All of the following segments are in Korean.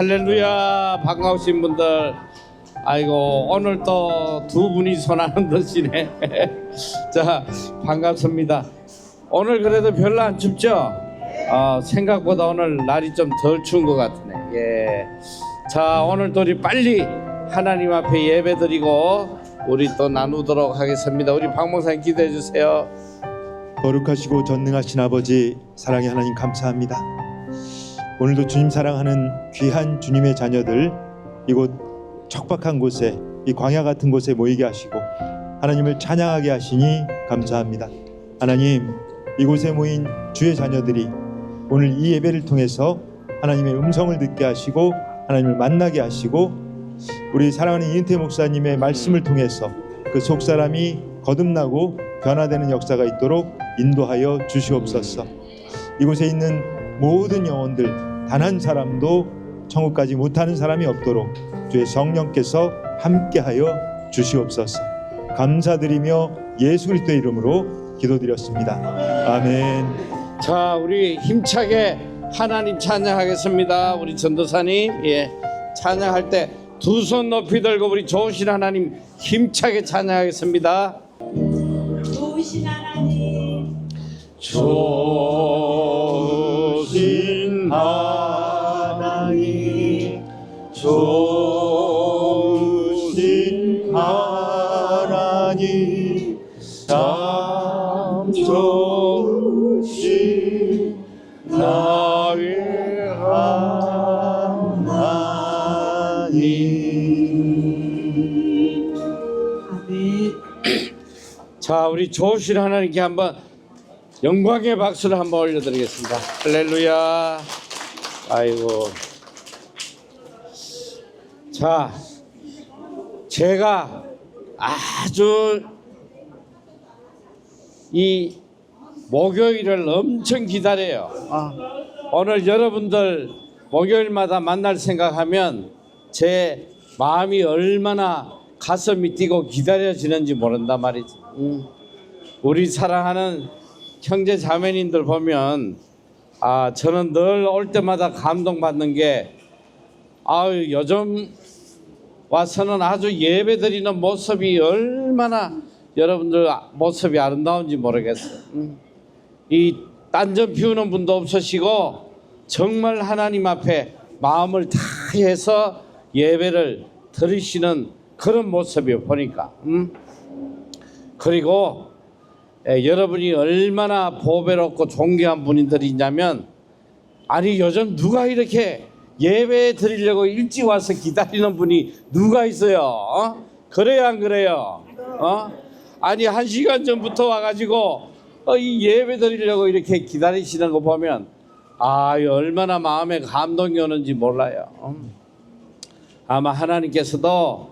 할렐루야. 반가우신 분들. 아이고 오늘 또 두 분이 손하는 듯이네. 자 반갑습니다. 오늘 그래도 별로 안 춥죠? 어, 생각보다 오늘 날이 좀 덜 추운 것 같으네. 예. 자 오늘 또 우리 빨리 하나님 앞에 예배 드리고 우리 또 나누도록 하겠습니다. 우리 박목사님 기도해 주세요. 거룩하시고 전능하신 아버지 사랑의 하나님 감사합니다. 오늘도 주님 사랑하는 귀한 주님의 자녀들 이곳 척박한 곳에 이 광야 같은 곳에 모이게 하시고 하나님을 찬양하게 하시니 감사합니다. 하나님 이곳에 모인 주의 자녀들이 오늘 이 예배를 통해서 하나님의 음성을 듣게 하시고 하나님을 만나게 하시고 우리 사랑하는 이은태 목사님의 말씀을 통해서 그 속 사람이 거듭나고 변화되는 역사가 있도록 인도하여 주시옵소서. 이곳에 있는 모든 영혼들 단 한 사람도 천국 까지 못하는 사람이 없도록 주의 성령께서 함께하여 주시옵소서. 감사드리며 예수 그리스도의 이름으로 기도드렸습니다. 아멘. 자, 우리 힘차게 하나님 찬양하겠습니다. 우리 전도사님, 예, 찬양할 때 두 손 높이 들고 우리 좋으신 하나님 힘차게 찬양하겠습니다. 좋으신 하나님 좋 으신 하나님, 좋으신 하나님 참 좋으신 나의 하나님. 자, 우리 좋으신 하나님께 한번 영광의 박수를 한번 올려드리겠습니다. 할렐루야. 아이고. 자, 제가 아주 이 목요일을 엄청 기다려요. 아, 오늘 여러분들 목요일마다 만날 생각하면 제 마음이 얼마나 가슴이 뛰고 기다려지는지 모른단 말이지. 음. 우리 사랑하는 형제 자매님들 보면 아 저는 늘 올 때마다 감동받는 게 아유 요즘 와서는 아주 예배 드리는 모습이 얼마나 여러분들 모습이 아름다운지 모르겠어요. 음. 이 딴점 피우는 분도 없으시고 정말 하나님 앞에 마음을 다해서 예배를 드리시는 그런 모습이 보니까 음? 그리고 에, 여러분이 얼마나 보배롭고 존귀한 분들이냐면 아니 요즘 누가 이렇게 예배 드리려고 일찍 와서 기다리는 분이 누가 있어요? 어? 그래요 안 그래요? 어? 아니 한 시간 전부터 와가지고 어, 이 예배 드리려고 이렇게 기다리시는 거 보면 아 얼마나 마음에 감동이 오는지 몰라요. 음. 아마 하나님께서도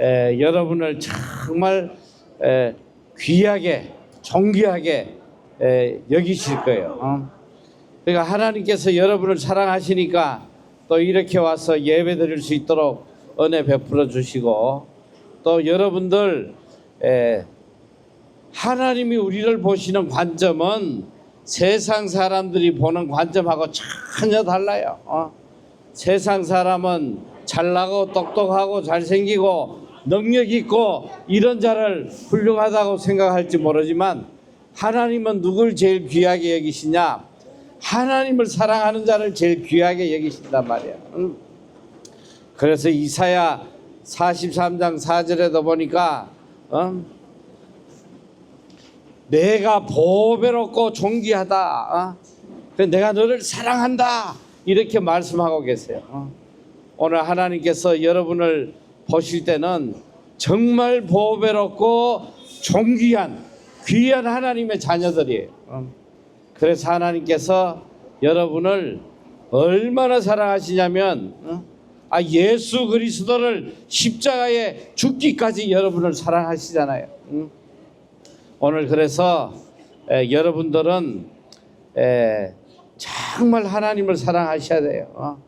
에, 여러분을 정말 에, 귀하게 존귀하게 에, 여기실 거예요. 어? 그러니까 하나님께서 여러분을 사랑하시니까 또 이렇게 와서 예배 드릴 수 있도록 은혜 베풀어 주시고 또 여러분들 에, 하나님이 우리를 보시는 관점은 세상 사람들이 보는 관점하고 전혀 달라요. 어? 세상 사람은 잘나고 똑똑하고 잘생기고 능력 있고 이런 자를 훌륭하다고 생각할지 모르지만 하나님은 누굴 제일 귀하게 여기시냐? 하나님을 사랑하는 자를 제일 귀하게 여기신단 말이야. 응? 그래서 이사야 43장 4절에도 보니까 어? 내가 보배롭고 존귀하다. 어? 그래서 내가 너를 사랑한다. 이렇게 말씀하고 계세요. 어? 오늘 하나님께서 여러분을 보실 때는 정말 보배롭고 존귀한 귀한 하나님의 자녀들이에요. 어? 그래서 하나님께서 여러분을 얼마나 사랑하시냐면 어? 아 예수 그리스도를 십자가에 죽기까지 여러분을 사랑하시잖아요. 응? 오늘 그래서 에, 여러분들은 에, 정말 하나님을 사랑하셔야 돼요. 어?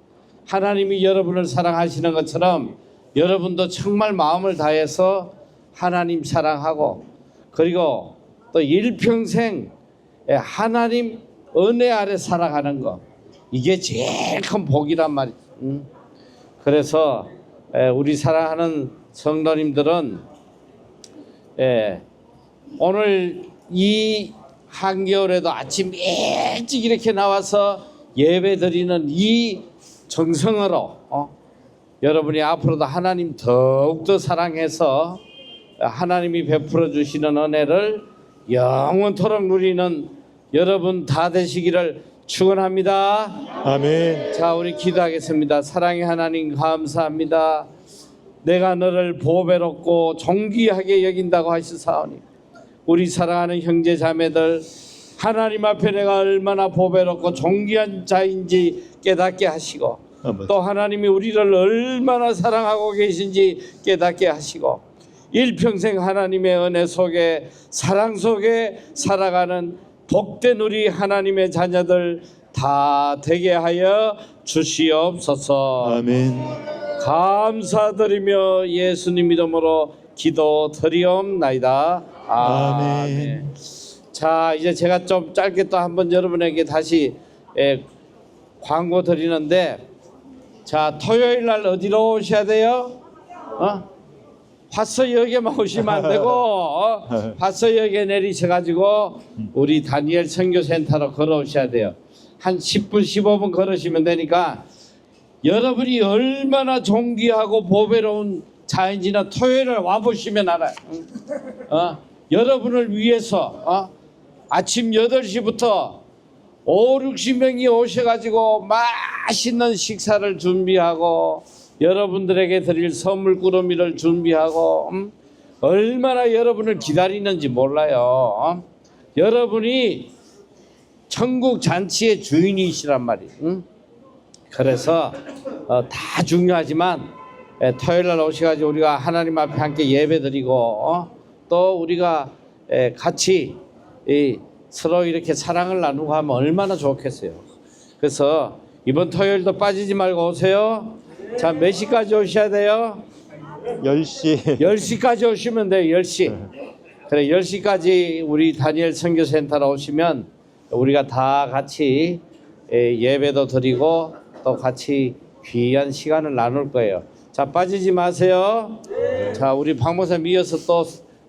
하나님이 여러분을 사랑하시는 것처럼 여러분도 정말 마음을 다해서 하나님 사랑하고 그리고 또 일평생 에, 하나님 은혜 아래 살아가는 거 이게 제일 큰 복이란 말이죠. 응? 그래서 에, 우리 사랑하는 성도님들은 예, 오늘 이 한겨울에도 아침 일찍 이렇게 나와서 예배 드리는 이 정성으로 어? 여러분이 앞으로도 하나님 더욱더 사랑해서 하나님이 베풀어 주시는 은혜를 영원토록 누리는 여러분 다 되시기를 축원합니다. 아멘. 자, 우리 기도하겠습니다. 사랑의 하나님 감사합니다. 내가 너를 보배롭고 존귀하게 여긴다고 하시사오니 우리 사랑하는 형제 자매들 하나님 앞에 내가 얼마나 보배롭고 존귀한 자인지 깨닫게 하시고. 또 하나님이 우리를 얼마나 사랑하고 계신지 깨닫게 하시고 일평생 하나님의 은혜 속에 사랑 속에 살아가는 복된 우리 하나님의 자녀들 다 되게 하여 주시옵소서. 아멘. 감사드리며 예수님 이름으로 기도 드리옵나이다. 아멘. 아멘. 자 이제 제가 좀 짧게 또 한번 여러분에게 다시 예, 광고 드리는데 자 토요일 날 어디로 오셔야 돼요? 어? 화서역에만 오시면 안 되고 어? 화서역에 내리셔가지고 우리 다니엘 선교센터로 걸어오셔야 돼요. 한 10분 15분 걸으시면 되니까 여러분이 얼마나 존귀하고 보배로운 자인지는 토요일에 와 보시면 알아요. 응? 어? 여러분을 위해서 어? 아침 8시부터 5, 60명이 오셔가지고 맛있는 식사를 준비하고 여러분들에게 드릴 선물 꾸러미를 준비하고 음? 얼마나 여러분을 기다리는지 몰라요. 어? 여러분이 천국 잔치의 주인이시란 말이에요. 응? 그래서 어, 다 중요하지만 에, 토요일 날 오셔가지고 우리가 하나님 앞에 함께 예배드리고 어? 또 우리가 에, 같이 이, 서로 이렇게 사랑을 나누고 하면 얼마나 좋겠어요. 그래서 이번 토요일도 빠지지 말고 오세요. 자, 몇 시까지 오셔야 돼요? 10시 10시까지 오시면 돼요. 10시. 그래 10시까지 우리 다니엘 선교센터로 오시면 우리가 다 같이 예, 예배도 드리고 또 같이 귀한 시간을 나눌 거예요. 자 빠지지 마세요. 자 우리 박모사 이어서 또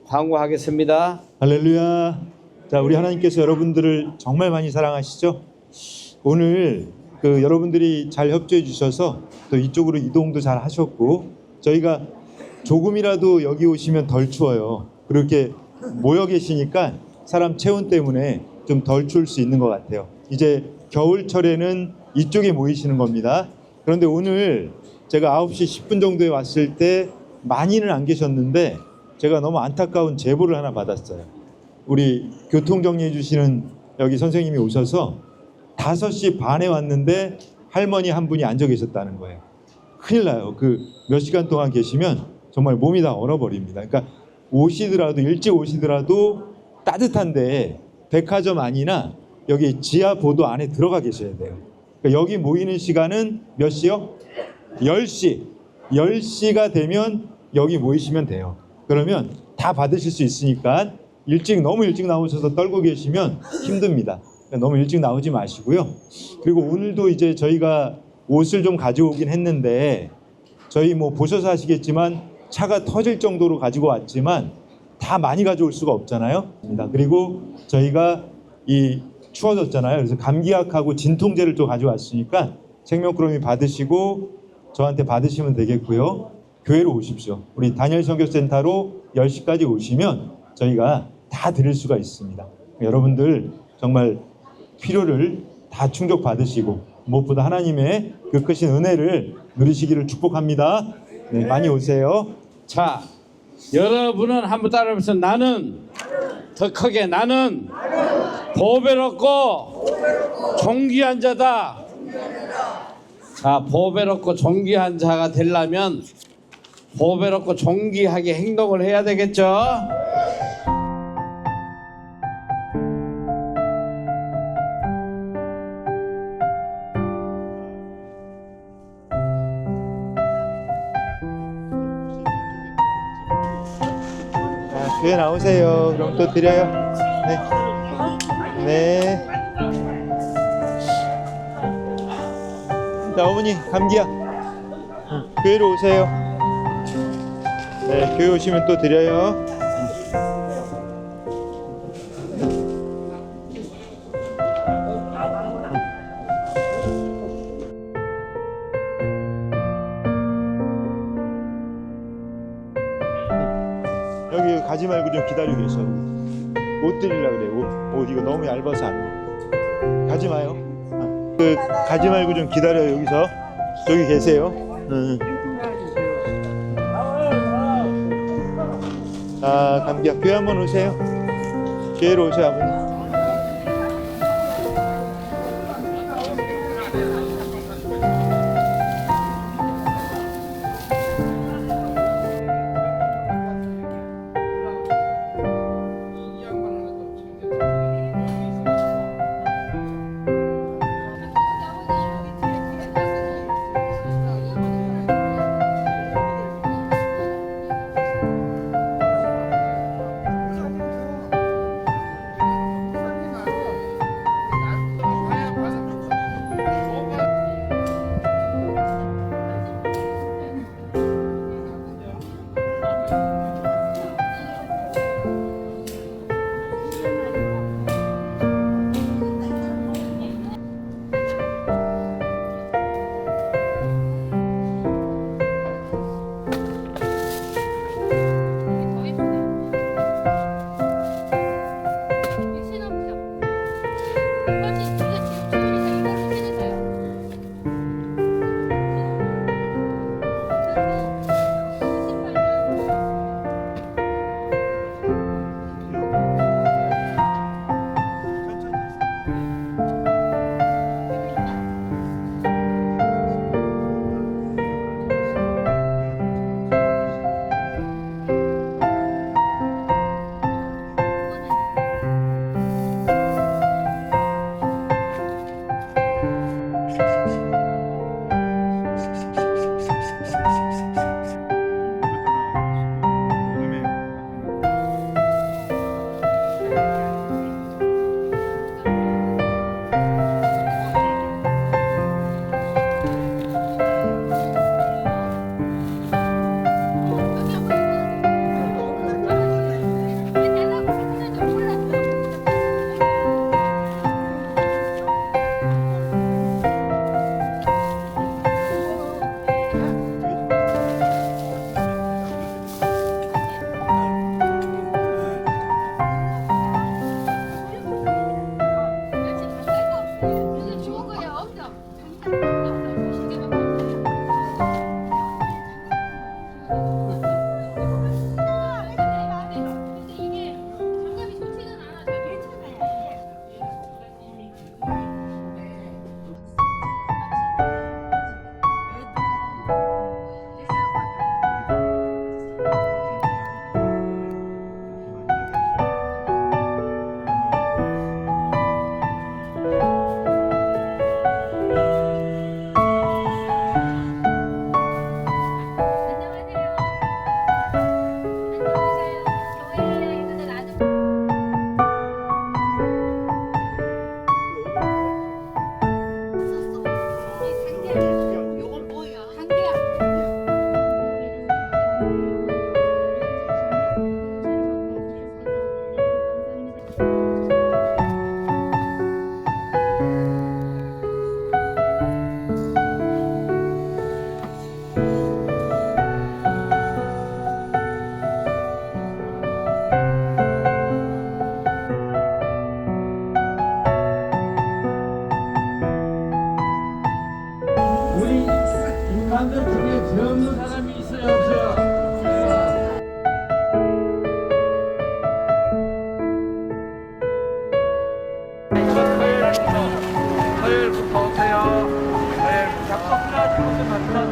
광고하겠습니다. 할렐루야. 자, 우리 하나님께서 여러분들을 정말 많이 사랑하시죠? 오늘 그 여러분들이 잘 협조해 주셔서 또 이쪽으로 이동도 잘 하셨고 저희가 조금이라도 여기 오시면 덜 추워요. 그렇게 모여 계시니까 사람 체온 때문에 좀 덜 추울 수 있는 것 같아요. 이제 겨울철에는 이쪽에 모이시는 겁니다. 그런데 오늘 제가 9시 10분 정도에 왔을 때 많이는 안 계셨는데 제가 너무 안타까운 제보를 하나 받았어요. 우리 교통 정리해 주시는 여기 선생님이 오셔서 5시 반에 왔는데 할머니 한 분이 앉아 계셨다는 거예요. 큰일 나요. 그 몇 시간 동안 계시면 정말 몸이 다 얼어버립니다. 그러니까 오시더라도 일찍 오시더라도 따뜻한데 백화점 아니나 여기 지하 보도 안에 들어가 계셔야 돼요. 그러니까 여기 모이는 시간은 몇 시요? 10시. 10시가 되면 여기 모이시면 돼요. 그러면 다 받으실 수 있으니까 일찍 너무 일찍 나오셔서 떨고 계시면 힘듭니다. 그러니까 너무 일찍 나오지 마시고요. 그리고 오늘도 이제 저희가 옷을 좀 가져오긴 했는데 저희 뭐 보셔서 아시겠지만 차가 터질 정도로 가지고 왔지만 다 많이 가져올 수가 없잖아요. 그리고 저희가 이 추워졌잖아요. 그래서 감기약하고 진통제를 또 가져왔으니까 생명크롬이 받으시고 저한테 받으시면 되겠고요. 교회로 오십시오. 우리 다니엘 선교센터로 10시까지 오시면 저희가 다 드릴 수가 있습니다. 여러분들 정말 필요를 다 충족 받으시고 무엇보다 하나님의 그 크신 은혜를 누리시기를 축복합니다. 네, 많이 오세요. 자 여러분은 한번 따라해보세요. 나는 더 크게 나는 보배롭고 존귀한 자다. 자 보배롭고 존귀한 자가 되려면 보배롭고 존귀하게 행동을 해야 되겠죠. 자, 교회 나오세요. 그럼 또 드려요. 네. 네. 자, 어머니 감기약. 교회로 오세요. 네, 교회 오시면 또 드려요. 기다리고 계셔. 옷 드리려 그래. 옷, 옷 이거 너무 얇아서 안 돼. 가지 마요. 아, 그 가지 말고 좀 기다려 여기서. 여기 계세요. 응. 아 감기야 교회 한번 오세요. 교회로 오세요 아버님. 아, 감사합니다.